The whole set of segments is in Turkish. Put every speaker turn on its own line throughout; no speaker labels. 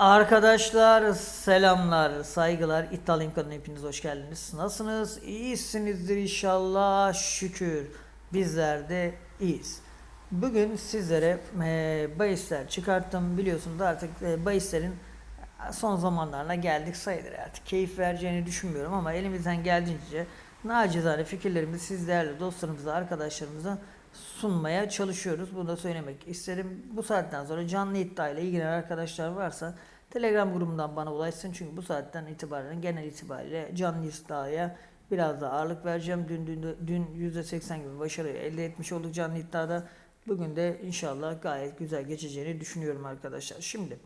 Arkadaşlar selamlar, saygılar. İddialı imkanına hepiniz hoş geldiniz. Nasılsınız? İyisinizdir inşallah. Şükür. Bizler de iyiyiz. Bugün sizlere e, bahisler çıkarttım. Biliyorsunuz artık e, bahislerin son zamanlarına geldik sayılır artık. Keyif vereceğini düşünmüyorum ama elimizden geldiğince nacizane fikirlerimizi sizlerle, dostlarımıza, arkadaşlarımıza sunmaya çalışıyoruz. Bunu da söylemek isterim. Bu saatten sonra canlı iddia ile ilgilenen arkadaşlar varsa Telegram grubundan bana ulaşsın. Çünkü bu saatten itibaren genel itibariyle canlı iddiaya biraz da ağırlık vereceğim. Dün, dün, dün %80 gibi başarı elde etmiş olduk canlı iddiada. Bugün de inşallah gayet güzel geçeceğini düşünüyorum arkadaşlar. Şimdi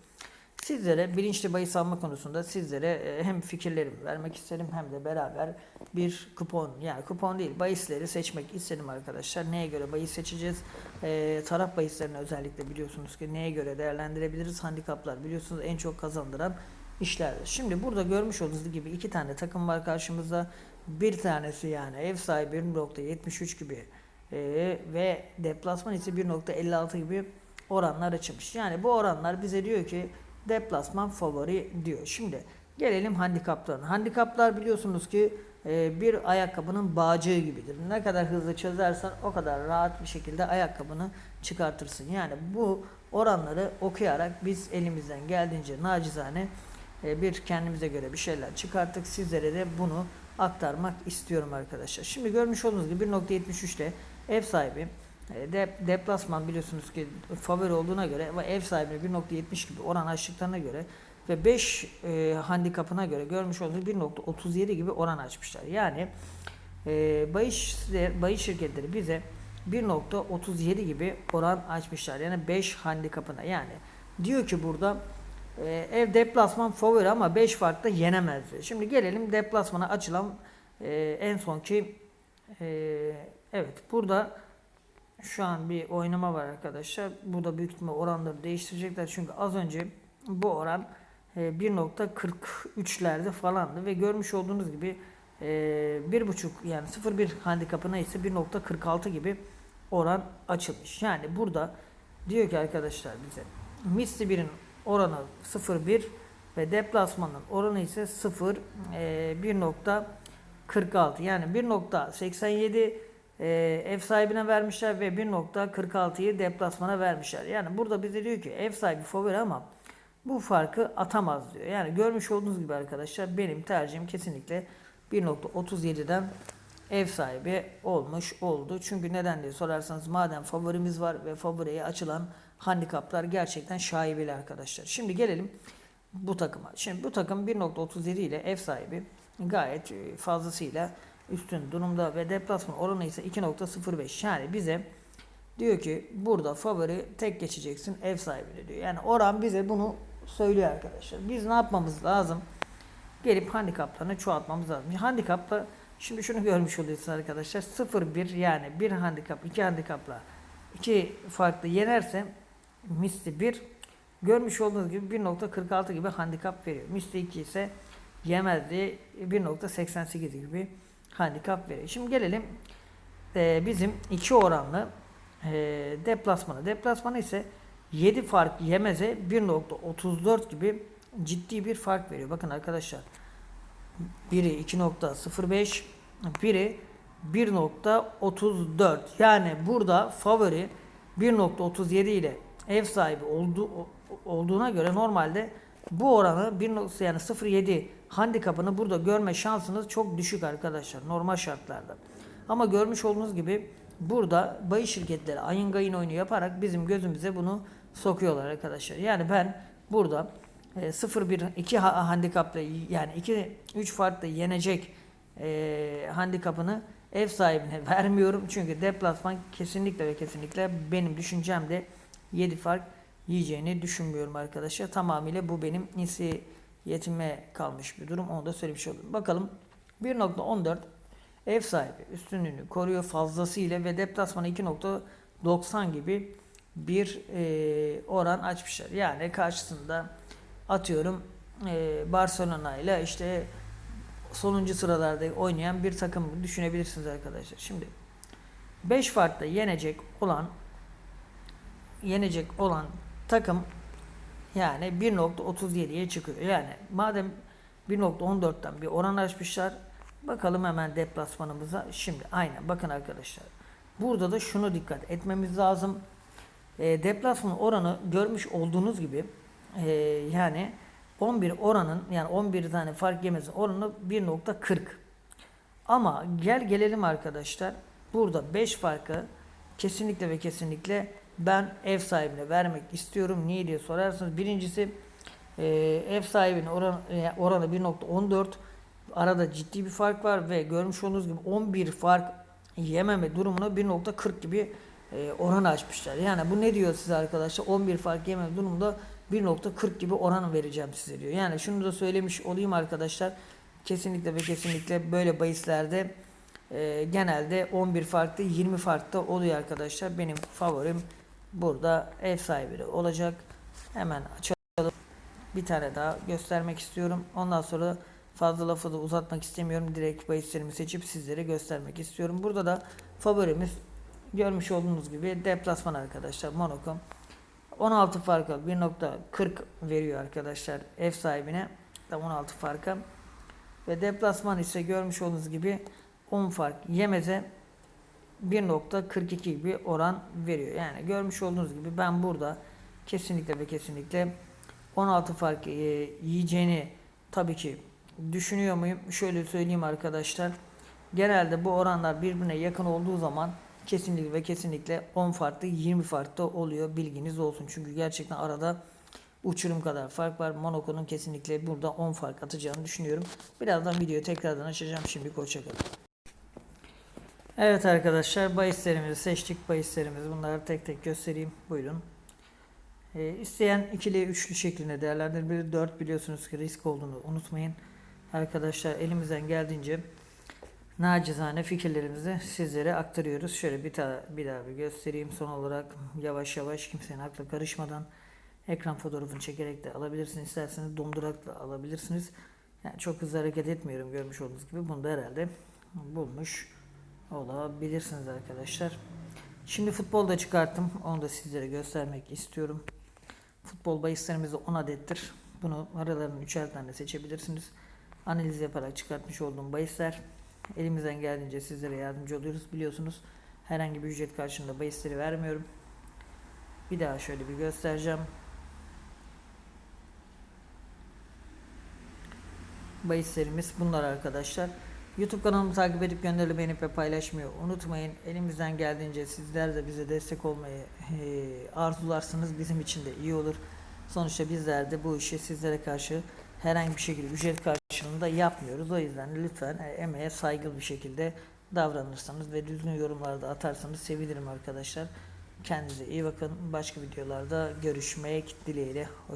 Sizlere bilinçli bahis alma konusunda sizlere e, hem fikirlerimi vermek isterim hem de beraber bir kupon yani kupon değil bahisleri seçmek istedim arkadaşlar. Neye göre bahis seçeceğiz? E, taraf bahislerini özellikle biliyorsunuz ki neye göre değerlendirebiliriz? Handikaplar biliyorsunuz en çok kazandıran işlerdir. Şimdi burada görmüş olduğunuz gibi iki tane takım var karşımızda. Bir tanesi yani ev sahibi 1.73 gibi e, ve deplasman ise 1.56 gibi oranlar açılmış. Yani bu oranlar bize diyor ki deplasman favori diyor. Şimdi gelelim handikaplarına. Handikaplar biliyorsunuz ki e, bir ayakkabının bağcığı gibidir. Ne kadar hızlı çözersen o kadar rahat bir şekilde ayakkabını çıkartırsın. Yani bu oranları okuyarak biz elimizden geldiğince nacizane e, bir kendimize göre bir şeyler çıkarttık. Sizlere de bunu aktarmak istiyorum arkadaşlar. Şimdi görmüş olduğunuz gibi 1.73 ile ev sahibi de, deplasman biliyorsunuz ki favori olduğuna göre ve ev sahibine 1.70 gibi oran açtıklarına göre ve 5 e, handikapına göre görmüş olduğunuz 1.37 gibi oran açmışlar. Yani e, bahis, bahis şirketleri bize 1.37 gibi oran açmışlar. Yani 5 handikapına. Yani diyor ki burada e, ev deplasman favori ama 5 farklı yenemez diyor. Şimdi gelelim deplasmana açılan e, en sonki e, evet burada şu an bir oynama var arkadaşlar. Burada büyük ihtimal oranları değiştirecekler. Çünkü az önce bu oran e, 1.43'lerde falandı ve görmüş olduğunuz gibi e, 1.5 yani 0.1 handikapına ise 1.46 gibi oran açılmış. Yani burada diyor ki arkadaşlar bize misli 1'in oranı 0.1 ve deplasmanın oranı ise 0 e, 1.46 yani 1.87 e, ev sahibine vermişler ve 1.46'yı deplasmana vermişler. Yani burada bize diyor ki ev sahibi favori ama bu farkı atamaz diyor. Yani görmüş olduğunuz gibi arkadaşlar benim tercihim kesinlikle 1.37'den ev sahibi olmuş oldu. Çünkü neden diye sorarsanız madem favorimiz var ve favoriye açılan handikaplar gerçekten şaibeli arkadaşlar. Şimdi gelelim bu takıma. Şimdi bu takım 1.37 ile ev sahibi gayet e, fazlasıyla üstün durumda ve deplasman oranı ise 2.05. Yani bize diyor ki burada favori tek geçeceksin ev sahibine diyor. Yani oran bize bunu söylüyor arkadaşlar. Biz ne yapmamız lazım? Gelip handikaplarını çoğaltmamız lazım. Handikapla şimdi şunu görmüş oluyorsunuz arkadaşlar. 0-1 yani bir handikap iki handikapla iki farklı yenerse misli 1 görmüş olduğunuz gibi 1.46 gibi handikap veriyor. Misli 2 ise yemezdi 1.88 gibi handikap veriyor. Şimdi gelelim e, bizim iki oranlı e, deplasmana. Deplasmana ise 7 fark yemeze 1.34 gibi ciddi bir fark veriyor. Bakın arkadaşlar biri 2.05 biri 1.34 yani burada favori 1.37 ile ev sahibi oldu, olduğuna göre normalde bu oranı 1. yani 0.7 handikapını burada görme şansınız çok düşük arkadaşlar normal şartlarda. Ama görmüş olduğunuz gibi burada bayi şirketleri ayın gayın oyunu yaparak bizim gözümüze bunu sokuyorlar arkadaşlar. Yani ben burada 0-1 2 handikapla yani 2 3 farklı yenecek e, handikapını ev sahibine vermiyorum. Çünkü deplasman kesinlikle ve kesinlikle benim düşüncemde 7 fark yiyeceğini düşünmüyorum arkadaşlar. Tamamıyla bu benim inisiyetime kalmış bir durum. Onu da söylemiş oldum. Bakalım 1.14 ev sahibi üstünlüğünü koruyor fazlasıyla ve deplasmanı 2.90 gibi bir e, oran açmışlar. Yani karşısında atıyorum e, Barcelona ile işte sonuncu sıralarda oynayan bir takım düşünebilirsiniz arkadaşlar. Şimdi 5 farklı yenecek olan yenecek olan takım Yani 1.37'ye çıkıyor. Yani madem 1.14'ten bir oran açmışlar. Bakalım hemen deplasmanımıza. Şimdi aynen bakın arkadaşlar. Burada da şunu dikkat etmemiz lazım. E, deplasman oranı görmüş olduğunuz gibi e, yani 11 oranın yani 11 tane fark yemezin oranı 1.40. Ama gel gelelim arkadaşlar. Burada 5 farkı kesinlikle ve kesinlikle ben ev sahibine vermek istiyorum. Niye diye sorarsanız birincisi e, ev sahibinin oran, e, oranı 1.14 arada ciddi bir fark var ve görmüş olduğunuz gibi 11 fark yememe durumuna 1.40 gibi e, oran açmışlar. Yani bu ne diyor size arkadaşlar? 11 fark yememe durumunda 1.40 gibi oran vereceğim size diyor. Yani şunu da söylemiş olayım arkadaşlar. Kesinlikle ve kesinlikle böyle bahislerde e, genelde 11 farklı 20 farklı oluyor arkadaşlar. Benim favorim burada ev sahibi olacak. Hemen açalım. Bir tane daha göstermek istiyorum. Ondan sonra fazla lafı da uzatmak istemiyorum. Direkt bahislerimi seçip sizlere göstermek istiyorum. Burada da favorimiz görmüş olduğunuz gibi deplasman arkadaşlar. Monaco. 16 farka 1.40 veriyor arkadaşlar ev sahibine. Tam 16 farka. Ve deplasman ise görmüş olduğunuz gibi 10 fark yemeze 1.42 gibi oran veriyor. Yani görmüş olduğunuz gibi ben burada kesinlikle ve kesinlikle 16 fark e, yiyeceğini tabii ki düşünüyor muyum? Şöyle söyleyeyim arkadaşlar. Genelde bu oranlar birbirine yakın olduğu zaman kesinlikle ve kesinlikle 10 farklı 20 farklı oluyor. Bilginiz olsun. Çünkü gerçekten arada uçurum kadar fark var. Monaco'nun kesinlikle burada 10 fark atacağını düşünüyorum. Birazdan videoyu tekrardan açacağım. Şimdi hoşçakalın. Evet arkadaşlar bahislerimizi seçtik. Bahislerimizi bunları tek tek göstereyim. Buyurun. Ee, isteyen ikili üçlü şeklinde değerlendirebilir. 4 biliyorsunuz ki risk olduğunu unutmayın. Arkadaşlar elimizden geldiğince nacizane fikirlerimizi sizlere aktarıyoruz. Şöyle bir daha bir daha bir göstereyim. Son olarak yavaş yavaş kimsenin akla karışmadan ekran fotoğrafını çekerek de alabilirsiniz. İsterseniz dondurak da alabilirsiniz. Yani çok hızlı hareket etmiyorum görmüş olduğunuz gibi. Bunu da herhalde bulmuş olabilirsiniz arkadaşlar. Şimdi futbol da çıkarttım. Onu da sizlere göstermek istiyorum. Futbol bahislerimiz 10 adettir. Bunu aralarının üçer tane seçebilirsiniz. Analiz yaparak çıkartmış olduğum bahisler. Elimizden geldiğince sizlere yardımcı oluyoruz. Biliyorsunuz herhangi bir ücret karşılığında bahisleri vermiyorum. Bir daha şöyle bir göstereceğim. Bahislerimiz bunlar arkadaşlar. YouTube kanalımı takip edip gönderili beğenip ve paylaşmayı unutmayın. Elimizden geldiğince sizler de bize destek olmayı e, arzularsınız bizim için de iyi olur. Sonuçta bizler de bu işi sizlere karşı herhangi bir şekilde ücret karşılığında yapmıyoruz. O yüzden lütfen e, emeğe saygılı bir şekilde davranırsanız ve düzgün yorumlarda atarsanız sevinirim arkadaşlar. Kendinize iyi bakın. Başka videolarda görüşmek dileğiyle.